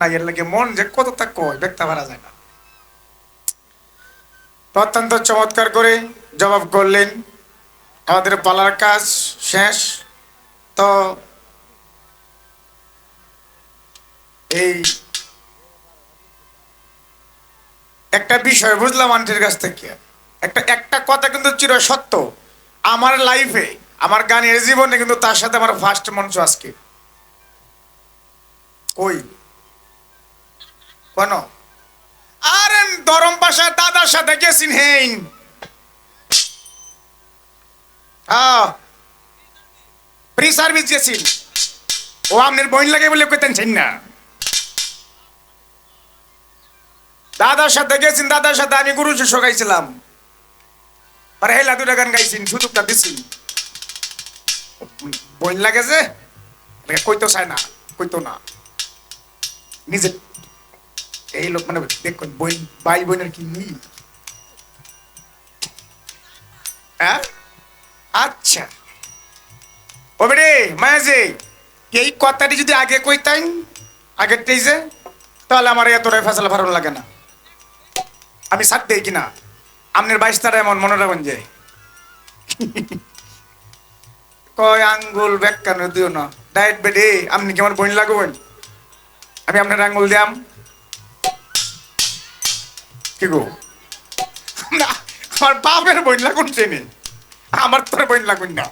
এর লাগে মন যে কতটা কয় ব্যক্ত করা যায় না। তো অত্যন্ত চমৎকার করে জবাব করলেন, আমাদের পালার কাজ শেষ। তো এই একটা বিষয় বুঝলাম আন্টির কাছ থেকে। একটা একটা কথা কিন্তু চির সত্য। আমার লাইফে আমার গানের জীবনে কিন্তু তার সাথে আমার ফার্স্ট মঞ্চ আজকে। কই? কেন? আরে দরম পাশায় দাদার সাথে গেছিন হেইন। ফ্রি সার্ভিস গেছিল ও আপনার বইন লাগে বলে কইতেন ছেন না। দাদার সাথে গেছেন, দাদার সাথে আমি গুরু শিষ্য গাইছিলাম। আর হেলা দুটা গান গাইছেন, সুযোগটা দিছি বইন লাগে যে কইতো চায় না, কইতো না। নিজে এই লোক মানে ভাই বোনের কি মিল আচ্ছা। ও বেড়ে মায়াজি, এই কথাটি যদি আগে কইতাই আগের তেইজে তাহলে আমার এতটাই ফেসলা ভালো লাগে না। আমি সাত দেই কিনা? আপনার বাইশ তারা এমন মনে রাখবেন যে। কয় আঙ্গুল ব্যাখ্যানো দিও না। ডায়েট বেডে, আপনি কি আমার বোন লাগবেন আমি আপনার আঙ্গুল দিয়াম। কি গো? না, আমার বাপের বইন লাগুন চেনে আমার তোর বইন লাগুন না।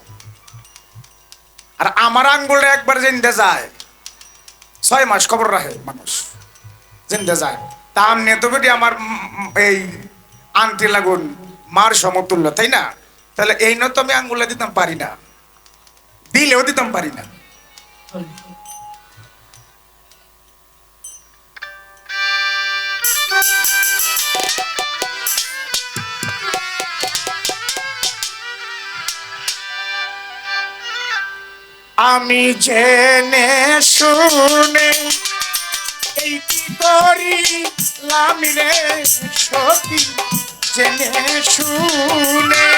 আর আমার আঙ্গুলটা একবার জিন্দে যায়। ছয় মাস খবর রাখে মানুষ। জিন্দে যায়। তা আমনে তো বেটি আমার এই আংটি লাগুন মার সমতুল্য তাই না? তাহলে এই না তো আমি আঙ্গুলে দিতাম পারি না। দিলেও দিতাম পারি না। আমি জেনে শুনে এই কি করি লামিরে সখী? জেনে শুনে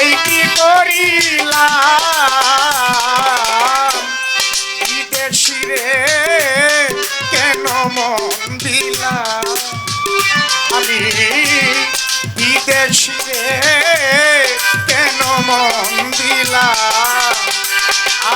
এই কি করিলাম? বিদেশি রে কেন মন দিলাম আমি বিদেশি কেন মন দিলাম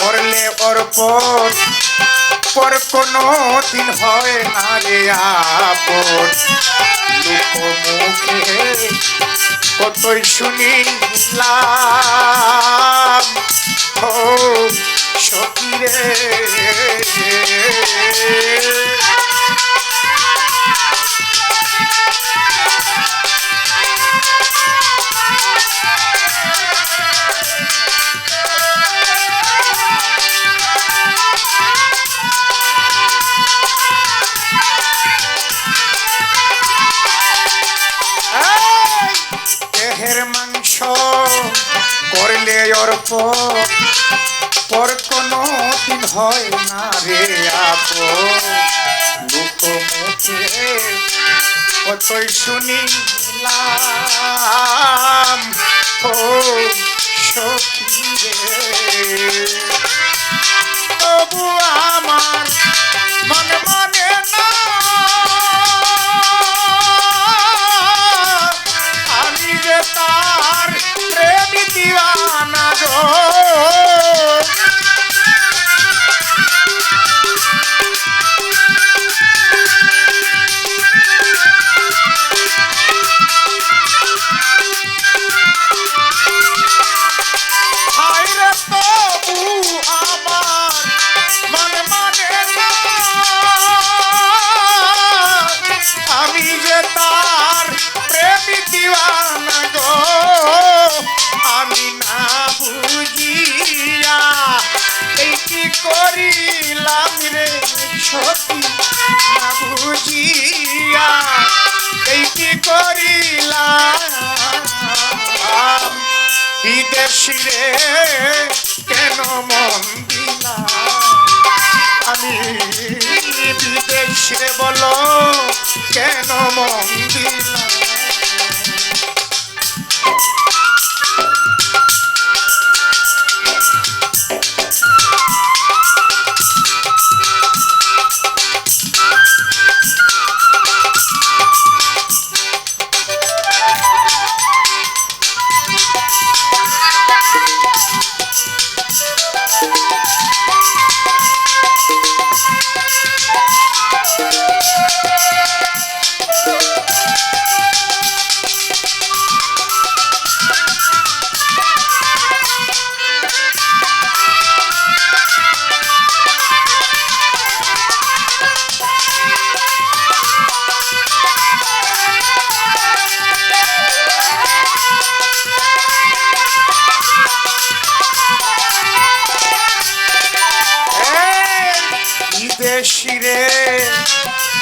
করলে ওর পর কোনো দিন হয় না রে আপন। মুখে কতই শুনিলাম ও সখী রে করলে পর কোনো দিন হয় না রে আপ লোক মুখে কতই শুনিলাম ও রে। তবু আমার মন মানে না। আমি তার আমি যে তার প্রেম দিওয়ানা গো, আমি না বুঝিয়া এই কি করিলাম রে সতী? না বুঝিয়া এই কি করিলাম? বিদেশি রে কেন মন দিলাম আমি বিদেশে বলো কেন মন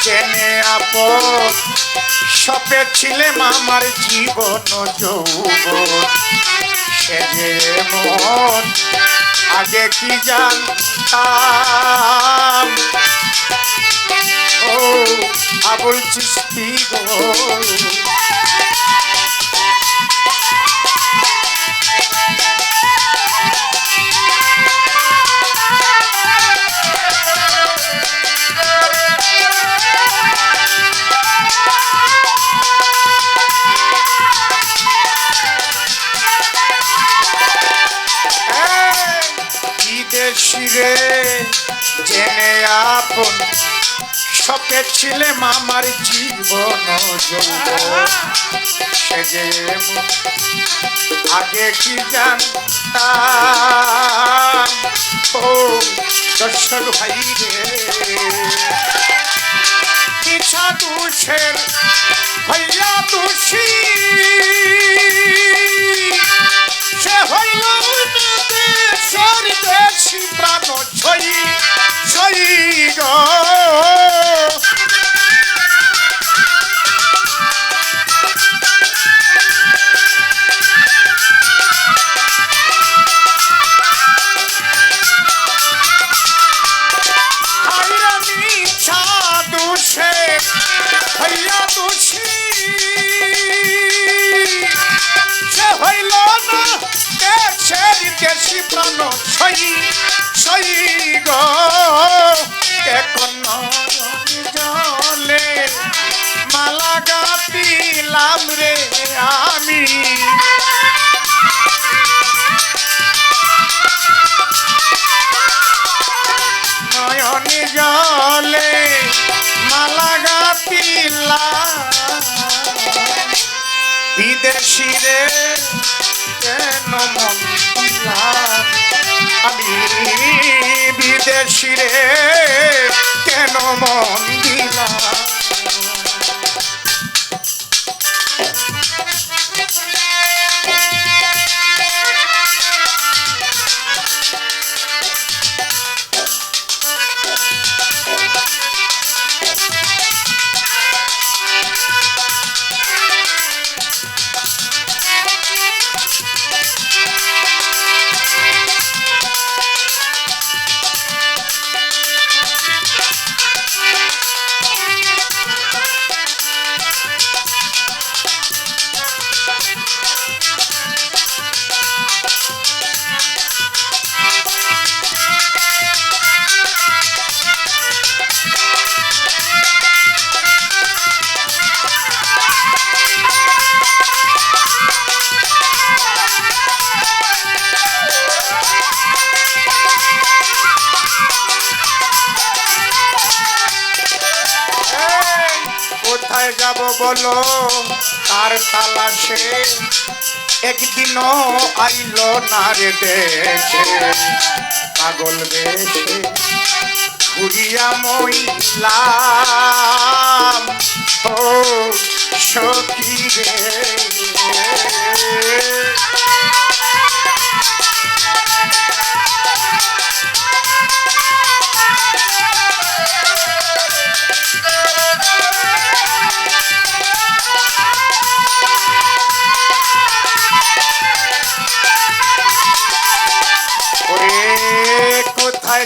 চেনে আপন সপে ছিলেম আমার জীবন যৌব সে যে মন, আগে কি জানতাম? ও, আবুল চিস্তি গো। বিদেশিরে জেনে আপন সপে ছিলে মামার জীবন যৌবন। সে যে মন আগে কি জানতাম? ও দর্শক ভাই রে। পিছা দুষের হইয়া দোষী। সে দেশি প্রাণ ছই ছই গো। গাতিলাম রে আমি। নয়নে জলে মালা গাতিলা বিদেশি রে কেন আমি বিদেশি রে কেন মন দিলাম কোথায় যাব বলো? তার তালাশে একদিনও আইলো না রে দেশে। পাগল বেশে ঘুরিয়া মইলাম। ও সখী রে।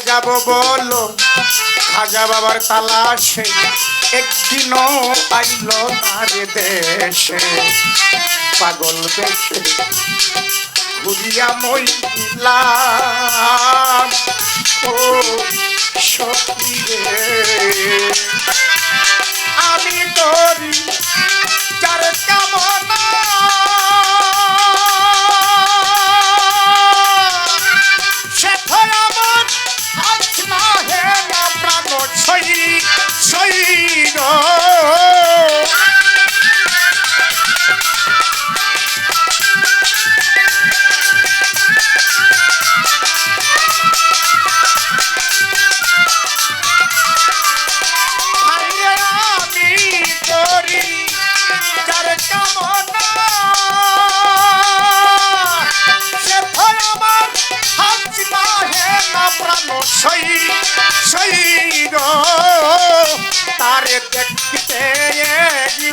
যাব বলো। খাজা বাবার তালাশে একদিনও আইল আর দেশে। পাগল দেশে ঘুরিয়া মইলাম ও সত্যি রে।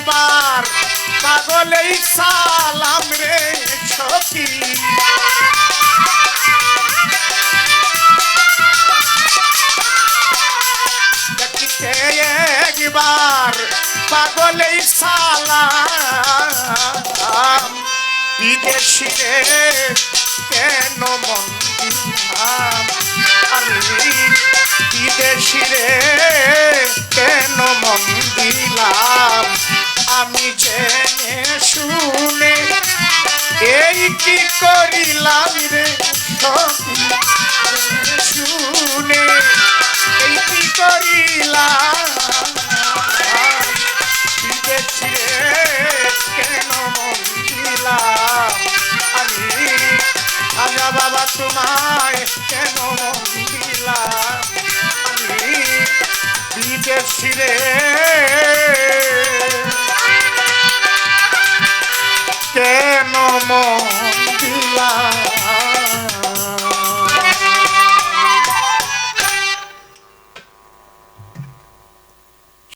একবার পাগলেই সালাম রে সখী। একবার পাগলেই সালাম। বিদেশি রে, কেন মন আমি বিদেশি রে কি করিলাম রে? শুনে এই কি করিলাম? কেন মন আমি খাজা বাবা তোমায় কেন মন আমি বিদেশি রে। কেন মন আল্লাহ